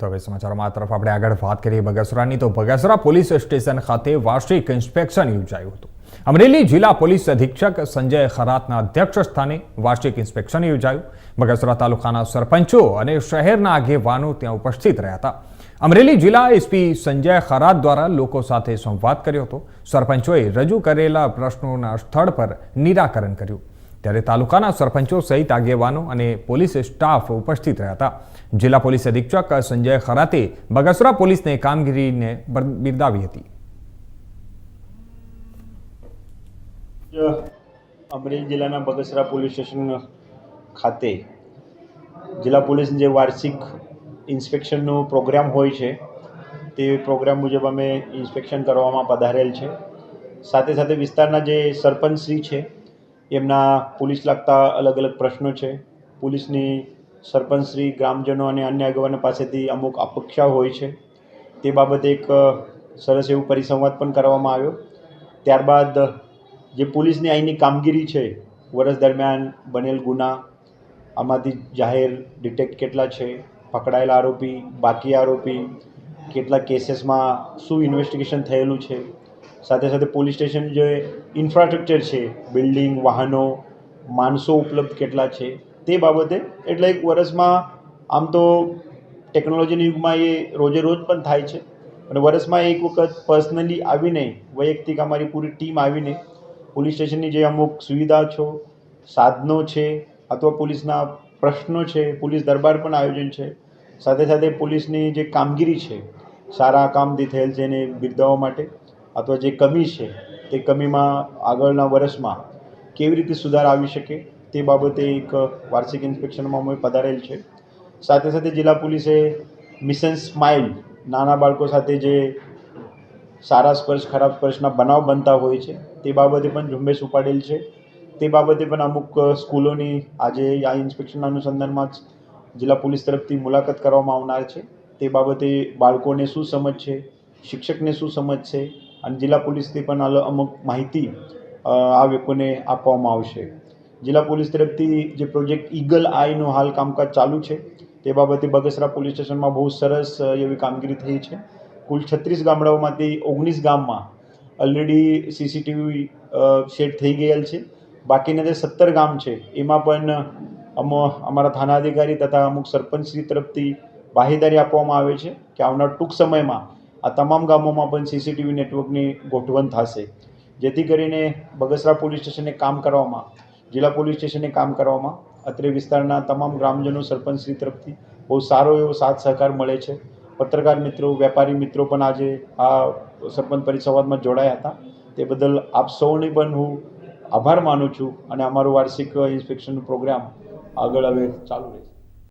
તો હવે સમાચારમાં તરફ આપણે આગળ વાત કરીએ બગસરાની, તો બગસરા પોલીસ સ્ટેશન ખાતે વાર્ષિક ઇન્સ્પેક્શન યોજાયું હતું. અમરેલી જિલ્લા પોલીસ અધિક્ષક સંજય ખરાતના અધ્યક્ષ સ્થાને વાર્ષિક ઇન્સ્પેક્શન યોજાયું. બગસરા તાલુકાના સરપંચો અને શહેરના આગેવાનો ત્યાં ઉપસ્થિત રહ્યા હતા. અમરેલી જિલ્લા એસપી સંજય ખરાત દ્વારા લોકો સાથે સંવાદ કર્યો હતો. સરપંચોએ રજૂ કરેલા પ્રશ્નોના સ્થળ પર નિરાકરણ કર્યું. ત્યારે તાલુકાના સરપંચો સહિત આગેવાનો અને પોલીસ સ્ટાફ ઉપસ્થિત રહ્યા હતા. જિલ્લા પોલીસ અધિક્ષક સંજય ખરાતે બગસરા પોલીસને કામગીરીને બર- બિરદાવી હતી. અમરેલી જિલ્લાના બગસરા પોલીસ સ્ટેશન ખાતે જિલ્લા પોલીસની જે વાર્ષિક ઇન્સ્પેક્શનનો પ્રોગ્રામ હોય છે, તે પ્રોગ્રામ મુજબ અમે ઇન્સ્પેક્શન કરવામાં પધારેલ છે. સાથે સાથે વિસ્તારના જે સરપંચશ્રી છે એમના પોલીસ લાગતા અલગ અલગ પ્રશ્નો છે. પોલીસની સરપંચશ્રી, ગ્રામજનો અને અન્ય આગેવાનો પાસેથી અમુક અપેક્ષાઓ હોય છે. તે બાબતે એક સરસ એવું પરિસંવાદ પણ કરવામાં આવ્યો. ત્યારબાદ, જે પોલીસની અહીંની કામગીરી છે વર્ષ દરમિયાન બનેલ ગુના, આમાંથી જાહેર ડિટેક્ટ કેટલા છે, પકડાયેલા આરોપી, બાકી આરોપી, કેટલા કેસીસમાં શું ઇન્વેસ્ટિગેશન થયેલું છે સાથે સાથે પોલીસ સ્ટેશન જે ઇન્ફ્રાસ્ટ્રક્ચર છે બિલ્ડિંગ વાહનો, માણસો ઉપલબ્ધ કેટલા છે, તે બાબતે એટલે એક વર્ષમાં આમ તો ટેકનોલોજીના યુગમાં એ રોજે રોજ પણ થાય છે. અને વર્ષમાં એક વખત પર્સનલી આવીને, વૈયક્તિક અમારી પૂરી ટીમ આવીને પોલીસ સ્ટેશનની જે અમુક સુવિધા છો, સાધનો છે, અથવા પોલીસના પ્રશ્નો છે, પોલીસ દરબાર પણ આયોજન છે. સાથે સાથે પોલીસની જે કામગીરી છે, સારા કામથી થયેલ છે એને બિરદાવવા માટે. અથવા જે કમી છે, તે કમીમાં આગળના વર્ષમાં કેવી રીતે સુધાર આવી શકે, તે બાબતે એક વાર્ષિક ઇન્સ્પેક્શનમાં અમે પધારેલ છે. સાથે સાથે જિલ્લા પોલીસે મિશન સ્માઇલ નાના બાળકો સાથે જે સારા સ્પર્શ, ખરાબ સ્પર્શના બનાવ બનતા હોય છે, તે બાબતે પણ ઝુંબેશ ઉપાડેલ છે. તે બાબતે પણ અમુક સ્કૂલોની આજે આ ઇન્સ્પેક્શનના અનુસંધાનમાં જ જિલ્લા પોલીસ તરફથી મુલાકાત કરવામાં આવનાર છે. તે બાબતે બાળકોને શું સમજ છે, શિક્ષકને શું સમજ છે અને જિલ્લા પોલીસથી પણ અમુક માહિતી આ લોકોને આપવામાં આવશે. જિલ્લા પોલીસ તરફથી જે પ્રોજેક્ટ ઈગલ આઈનું હાલ કામકાજ ચાલુ છે, તે બાબતે બગસરા પોલીસ સ્ટેશનમાં બહુ સરસ એવી કામગીરી થઈ છે. કુલ છત્રીસ ગામડાઓમાંથી ઓગણીસ ગામમાં ઓલરેડી સીસીટીવી સેટ થઈ ગયેલ છે. બાકીના જે સત્તર ગામ છે, એમાં પણ અમ, અમારા થાના અધિકારી તથા અમુક સરપંચશ્રી તરફથી બાહેદારી આપવામાં આવે છે કે આવનાર ટૂંક સમયમાં આ તમામ ગામોમાં પણ સીસીટીવી નેટવર્કની ગોઠવણ થશે. જેથી કરીને બગસરા પોલીસ સ્ટેશને કામ કરવામાં, જિલ્લા પોલીસ સ્ટેશને કામ કરવામાં અત્રે વિસ્તારના તમામ ગ્રામજનો સરપંચશ્રી તરફથી બહુ સારો એવો સાથ સહકાર મળે છે. પત્રકાર મિત્રો, વેપારી મિત્રો પણ આજે આ સરપંચ પરિસંવાદમાં જોડાયા હતા. તે બદલ આપ સૌને પણ હું આભાર માનું છું અને અમારો વાર્ષિક ઇન્સ્પેક્શનનો પ્રોગ્રામ આગળ હવે ચાલુ રહેશે.